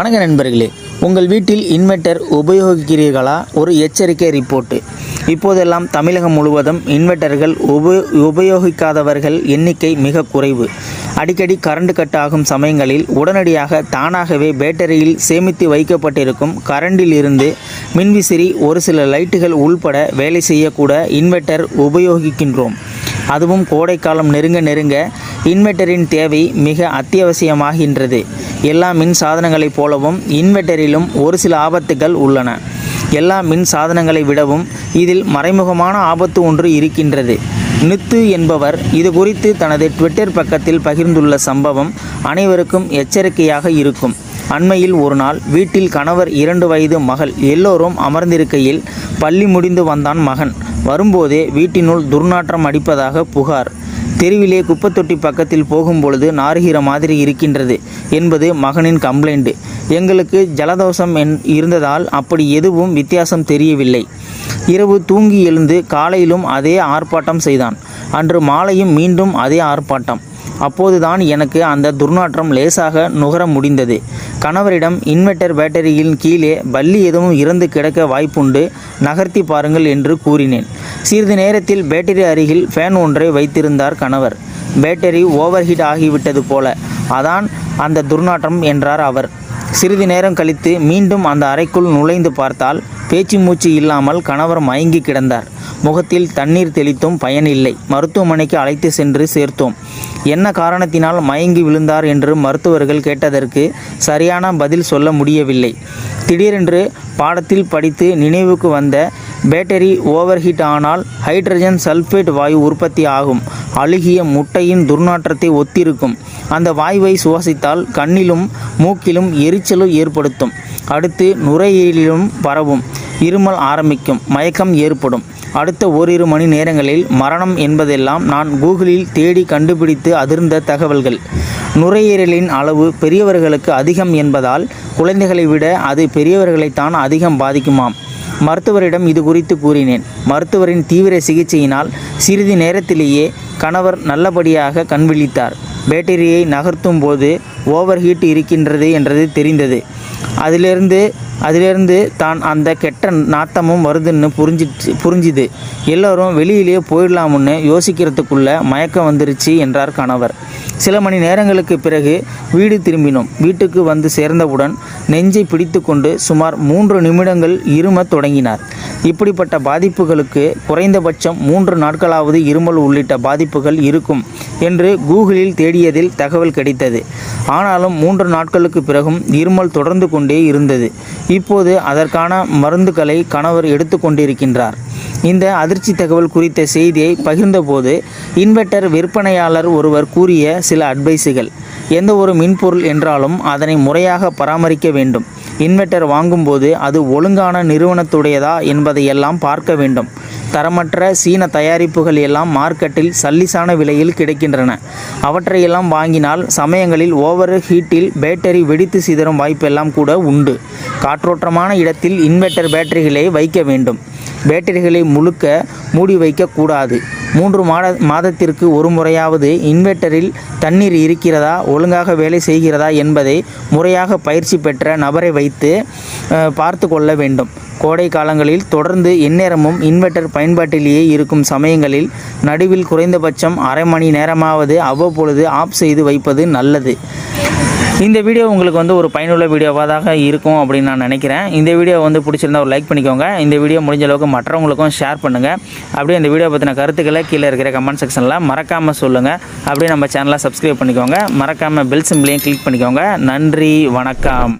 வணக்க நண்பர்களே உங்கள் வீட்டில் இன்வெர்ட்டர் உபயோகிக்கிறீர்களா? ஒரு எச்சரிக்கை ரிப்போர்ட்டு. இப்போதெல்லாம் தமிழகம் முழுவதும் இன்வெர்ட்டர்கள் உப உபயோகிக்காதவர்கள் எண்ணிக்கை மிக குறைவு. அடிக்கடி கரண்ட் கட் ஆகும் சமயங்களில் உடனடியாக தானாகவே பேட்டரியில் சேமித்து வைக்கப்பட்டிருக்கும் கரண்டில் இருந்து மின்விசிறி ஒரு சில லைட்டுகள் உள்பட வேலை செய்யக்கூட இன்வெர்ட்டர் உபயோகிக்கின்றோம். அதுவும் கோடைக்காலம் நெருங்க நெருங்க இன்வெர்ட்டரின் தேவை மிக அத்தியாவசியமாகின்றது. எல்லா மின் சாதனங்களைப் போலவும் இன்வெர்ட்டரிலும் ஒரு சில ஆபத்துகள் உள்ளன. எல்லா மின் சாதனங்களை விடவும் இதில் மறைமுகமான ஆபத்து ஒன்று இருக்கின்றது. நித்து என்பவர் இது குறித்து தனது ட்விட்டர் பக்கத்தில் பகிர்ந்துள்ள சம்பவம் அனைவருக்கும் எச்சரிக்கையாக இருக்கும். அண்மையில் ஒரு நாள் வீட்டில் கணவர் இரண்டு வயது மகள் எல்லோரும் அமர்ந்திருக்கையில் பள்ளி முடிந்து வந்தான் மகன். வரும்போதே வீட்டினுள் துர்நாற்றம் அடிப்பதாக புகார். தெருவிலே குப்பத்தொட்டி பக்கத்தில் போகும்பொழுது நாறுகிற மாதிரி இருக்கின்றது என்பது மகனின் கம்ப்ளைண்ட். எங்களுக்கு ஜலதோஷம் என் இருந்ததால் அப்படி எதுவும் வித்தியாசம் தெரியவில்லை. இரவு தூங்கி எழுந்து காலையிலும் அதே ஆர்ப்பாட்டம் செய்தான். அன்று மாலையும் மீண்டும் அதே ஆர்ப்பாட்டம். அப்போதுதான் எனக்கு அந்த துர்நாற்றம் லேசாக நுகர முடிந்தது. கணவரிடம் இன்வெர்ட்டர் பேட்டரியின் கீழே பல்லி எதுவும் இறந்து கிடக்க வாய்ப்புண்டு நகர்த்தி பாருங்கள் என்று கூறினேன். சிறிது நேரத்தில் பேட்டரி அருகில் ஃபேன் ஒன்றை வைத்திருந்தார் கணவர். பேட்டரி ஓவர் ஹீட் ஆகிவிட்டது போல. அதான் அந்த துர்நாற்றம் என்றார் அவர். சிறிது நேரம் கழித்து மீண்டும் அந்த அறைக்குள் நுழைந்து பார்த்தால் பேச்சு மூச்சு இல்லாமல் கணவர் மயங்கி கிடந்தார். முகத்தில் தண்ணீர் தெளித்தும் பயனில்லை மருத்துவமனைக்கு அழைத்து சென்று சேர்த்தோம். என்ன காரணத்தினால் மயங்கி விழுந்தார் என்று மருத்துவர்கள் கேட்டதற்கு சரியான பதில் சொல்ல முடியவில்லை. திடீரென்று பாடத்தில் படித்து நினைவுக்கு வந்த பேட்டரி ஓவர் ஹீட் ஆனால் ஹைட்ரஜன் சல்ஃபேட் வாயு உற்பத்தி ஆகும். அழுகிய முட்டையின் துர்நாற்றத்தை ஒத்திருக்கும். அந்த வாயுவை சுவாசித்தால் கண்ணிலும் மூக்கிலும் எரிச்சலும் ஏற்படுத்தும். அடுத்து நுரையீரலிலும் பரவும். இருமல் ஆரம்பிக்கும். மயக்கம் ஏற்படும். அடுத்த ஓரிரு மணி நேரங்களில் மரணம் என்பதெல்லாம் நான் கூகுளில் தேடி கண்டுபிடித்து அதிர்ந்த தகவல்கள். நுரையீரலின் அளவு பெரியவர்களுக்கு அதிகம் என்பதால் குழந்தைகளை விட அது பெரியவர்களைத்தான் அதிகம் பாதிக்குமாம். மருத்துவரிடம் இது குறித்து கூறினேன். மருத்துவரின் தீவிர சிகிச்சையினால் சிறிது நேரத்திலேயே கணவர் நல்லபடியாக கண்விழித்தார் பேட்டரியை நகர்த்தும் போது ஓவர் ஹீட் இருக்கின்றது என்றது தெரிந்தது. அதிலிருந்து அதிலிருந்து தான் அந்த கெட்ட நாத்தமும் வருதுன்னு புரிஞ்சிச்சு புரிஞ்சுது. எல்லோரும் வெளியிலேயே போயிடலாம்னு யோசிக்கிறதுக்குள்ள மயக்கம் வந்துருச்சு என்றார் கணவர். சில மணி நேரங்களுக்கு பிறகு வீடு திரும்பினோம். வீட்டுக்கு வந்து சேர்ந்தவுடன் நெஞ்சை பிடித்துக்கொண்டு சுமார் மூன்று நிமிடங்கள் இருமத் தொடங்கினார். இப்படிப்பட்ட பாதிப்புகளுக்கு குறைந்தபட்சம் மூன்று நாட்களாவது இருமல் உள்ளிட்ட பாதிப்புகள் இருக்கும் என்று கூகுளில் தேடியதில் தகவல் கிடைத்தது. ஆனாலும் மூன்று நாட்களுக்கு பிறகும் இருமல் தொடர்ந்து கொண்டே இருந்தது. இப்போது அதற்கான மருந்துகளை கணவர் எடுத்துக்கொண்டிருக்கின்றார் இந்த அதிர்ச்சி தகவல் குறித்த செய்தியை பகிர்ந்தபோது இன்வெர்ட்டர் விற்பனையாளர் ஒருவர் கூறிய சில அட்வைஸுகள் எந்த ஒரு மின்பொருள் என்றாலும் அதனை முறையாக பராமரிக்க வேண்டும். இன்வெர்ட்டர் வாங்கும்போது அது ஒழுங்கான நிறுவனத்துடையதா என்பதையெல்லாம் பார்க்க வேண்டும். தரமற்ற சீன தயாரிப்புகள் எல்லாம் மார்க்கெட்டில் சல்லிசான விலையில் கிடைக்கின்றன. அவற்றையெல்லாம் வாங்கினால் சமயங்களில் ஓவர் ஹீட்டில் பேட்டரி வெடித்து சிதறும் வாய்ப்பெல்லாம் கூட உண்டு. காற்றோட்டமான இடத்தில் இன்வெர்ட்டர் பேட்டரிகளை வைக்க வேண்டும். பேட்டரிகளை முழுக்க மூடி வைக்கக்கூடாது. மூன்று மாத மாதத்திற்கு ஒரு முறையாவது இன்வெர்ட்டரில் தண்ணீர் இருக்கிறதா ஒழுங்காக வேலை செய்கிறதா என்பதை முறையாக பயிற்சி பெற்ற நபரை வைத்து பார்த்து கொள்ள வேண்டும். கோடை காலங்களில் தொடர்ந்து எந்நேரமும் இன்வெர்ட்டர் பயன்பாட்டிலேயே இருக்கும் சமயங்களில் நடுவில் குறைந்தபட்சம் அரை மணி நேரமாவது அவ்வப்பொழுது ஆஃப் செய்து வைப்பது நல்லது. இந்த வீடியோ உங்களுக்கு வந்து ஒரு பயனுள்ள வீடியோவாக இருக்கும் அப்படின்னு நான் நினைக்கிறேன். இந்த வீடியோ வந்து பிடிச்சிருந்தா ஒரு லைக் பண்ணிக்கோங்க. இந்த வீடியோ முடிஞ்ச அளவுக்கு மற்றவங்களுக்கும் ஷேர் பண்ணுங்கள் அப்படியே இந்த வீடியோ பற்றின கருத்துக்களை கீழே இருக்கிற கமெண்ட் செக்ஷனில் மறக்காமல் சொல்லுங்கள் அப்படியே நம்ம சேனலை சப்ஸ்கிரைப் பண்ணிக்கோங்க. மறக்காமல் பெல் சிம்பிளையும் கிளிக் பண்ணிக்கோங்க. நன்றி வணக்கம்.